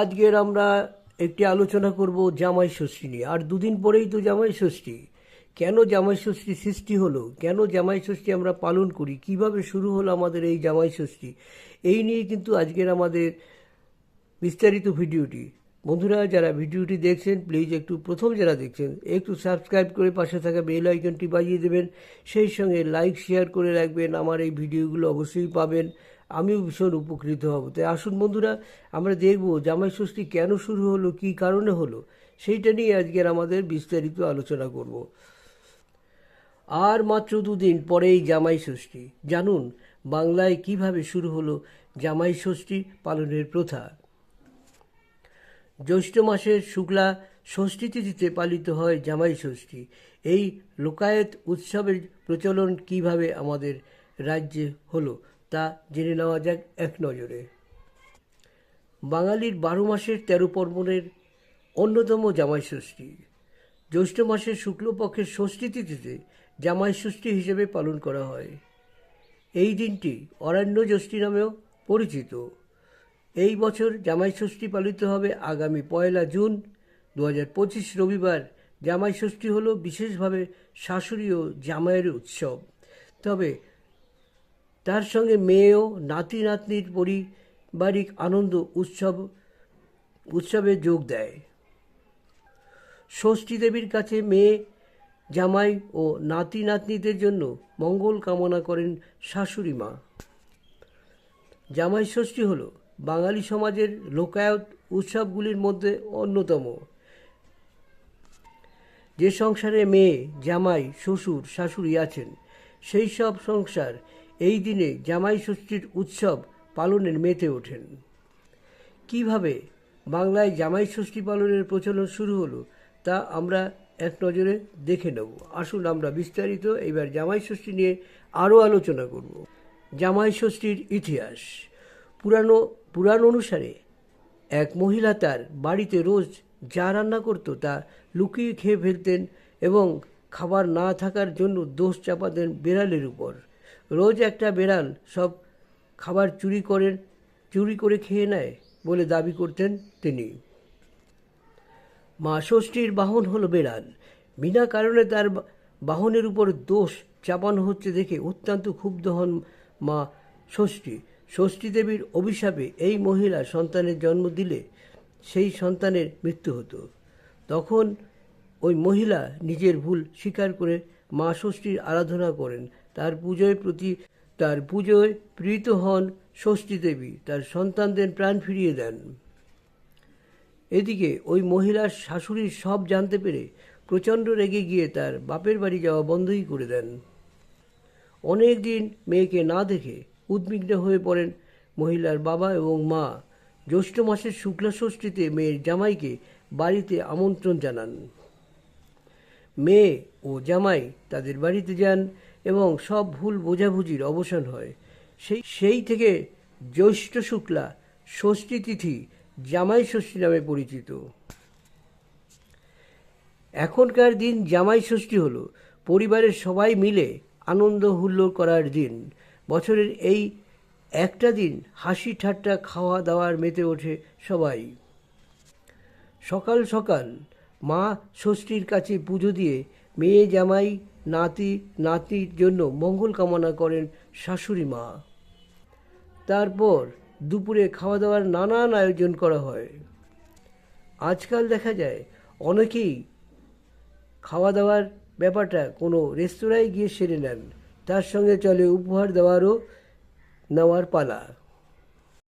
আজকের আমরা একটি আলোচনা করব জামাই ষষ্ঠী নিয়ে। আর দুদিন পরেই তো জামাই ষষ্ঠী। কেন জামাই ষষ্ঠী সৃষ্টি হলো? কেন জামাই ষষ্ঠী আমরা পালন করি? কীভাবে শুরু হলো আমাদের এই জামাই ষষ্ঠী? এই নিয়ে কিন্তু আজকের আমাদের বিস্তারিত ভিডিওটি। বন্ধুরা, যারা ভিডিওটি দেখছেন প্লিজ একটু প্রথম যারা দেখছেন, একটু সাবস্ক্রাইব করে পাশে থাকা বেল আইকনটি বাজিয়ে দেবেন। সেই সঙ্গে লাইক শেয়ার করে রাখবেন। আমার এই ভিডিওগুলো অবশ্যই পাবেন। আমিও ভীষণ উপকৃত হব। তাই আসুন বন্ধুরা, আমরা দেখব জামাই ষষ্ঠী কেন শুরু হলো, কী কারণে হলো, সেইটা নিয়ে আজকের আমাদের বিস্তারিত আলোচনা করব। আর মাত্র দুদিন পরেই জামাই ষষ্ঠী। জানুন, বাংলায় কীভাবে শুরু হলো জামাই ষষ্ঠী পালনের প্রথা। জ্যৈষ্ঠ মাসের শুক্লা ষষ্ঠী তিথিতে পালিত হয় জামাই ষষ্ঠী। এই লোকায়ত উৎসবের প্রচলন কীভাবে আমাদের রাজ্যে হলো তা জেনে নেওয়া যাক এক নজরে। বাঙালির বারো মাসের তেরো পর্বণের অন্যতম জামাই ষষ্ঠী। জ্যৈষ্ঠ মাসের শুক্লপক্ষের ষষ্ঠী তিথিতে জামাই ষষ্ঠী হিসেবে পালন করা হয়। এই দিনটি অরণ্য ষষ্ঠী নামেও পরিচিত। এই বছর জামাই ষষ্ঠী পালিত হবে আগামী পয়লা জুন দু রবিবার। জামাই ষষ্ঠী হলো বিশেষভাবে শাশুড়ি ও জামাইয়ের উৎসব। তবে তার সঙ্গে মেয়েও নাতি নাতনির পারিবারিক আনন্দ উৎসব, উৎসবে যোগ দেয়। ষষ্ঠী দেবীর কাছে মেয়ে, জামাই ও নাতি নাতনিদের জন্য মঙ্গল কামনা করেন শাশুড়ি মা। জামাই ষষ্ঠী হল বাঙালি সমাজের লোকায়ত উৎসবগুলির মধ্যে অন্যতম। যে সংসারে মেয়ে, জামাই, শ্বশুর, শাশুড়ি আছেন, সেই সব সংসার এই দিনে জামাই ষষ্ঠীর উৎসব পালনের মেতে ওঠেন। কীভাবে বাংলায় জামাই ষষ্ঠী পালনের প্রচলন শুরু হলো তা আমরা এক নজরে দেখে নেব। আসুন আমরা বিস্তারিত এবার জামাই ষষ্ঠী নিয়ে আরও আলোচনা করব। জামাই ষষ্ঠীর ইতিহাস। পুরানো, পুরাণ অনুসারে এক মহিলা তার বাড়িতে রোজ যা রান্না করত তা লুকিয়ে খেয়ে ফেলতেন এবং খাবার না থাকার জন্য দোষ চাপাতেন বিড়ালের উপর। রোজ একটা বেড়াল সব খাবার চুরি করেন চুরি করে খেয়ে নেয় বলে দাবি করতেন তিনি। মা ষষ্ঠীর বাহন হলো বেড়াল। বিনা কারণে তার বাহনের উপর দোষ চাপানো হচ্ছে দেখে অত্যন্ত ক্ষুব্ধ হন মা ষষ্ঠী। ষষ্ঠী দেবীর অভিশাপে এই মহিলা সন্তানের জন্ম দিলে সেই সন্তানের মৃত্যু হতো। তখন ওই মহিলা নিজের ভুল স্বীকার করে মা ষষ্ঠীর আরাধনা করেন। তার পুজোয় প্রতি, তার পুজোয় প্রীত হন ষষ্ঠী দেবী। তার সন্তানদের প্রাণ ফিরিয়ে দেন। এদিকে ওই মহিলার শাশুড়ির সব জানতে পেরে প্রচণ্ড রেগে গিয়ে তার বাপের বাড়ি যাওয়া বন্ধই করে দেন। অনেক দিন মেয়েকে না দেখে উদ্বিগ্ন হয়ে পড়েন মহিলার বাবা এবং মা। জ্যৈষ্ঠ মাসের শুক্লা ষষ্ঠীতে মেয়ের জামাইকে বাড়িতে আমন্ত্রণ জানান। মেয়ে ও জামাই তাদের বাড়িতে যান এবং সব ভুল বোঝাবুঝির অবসান হয়। সেই সেই থেকে জ্যৈষ্ঠ শুক্লা ষষ্ঠী তিথি জামাই ষষ্ঠী নামে পরিচিত। এখনকার দিন জামাই ষষ্ঠী হলো। পরিবারের সবাই মিলে আনন্দ হুল্লোড় করার দিন। বছরের এই একটা দিন হাসি ঠাট্টা খাওয়া দাওয়ার মেতে ওঠে সবাই। সকাল সকাল মা ষষ্ঠীর কাছে পুজো দিয়ে মেয়ে জামাই, নাতি, নাতির জন্য মঙ্গল কামনা করেন শাশুড়ি মা। তারপর দুপুরে খাওয়া দাওয়ার নানান আয়োজন করা হয়। আজকাল দেখা যায় অনেকেই খাওয়া দাওয়ার ব্যাপারটা কোনো রেস্তোরাঁয় গিয়ে সেরে নেন। তার সঙ্গে চলে উপহার দেওয়ারও নেওয়ার পালা।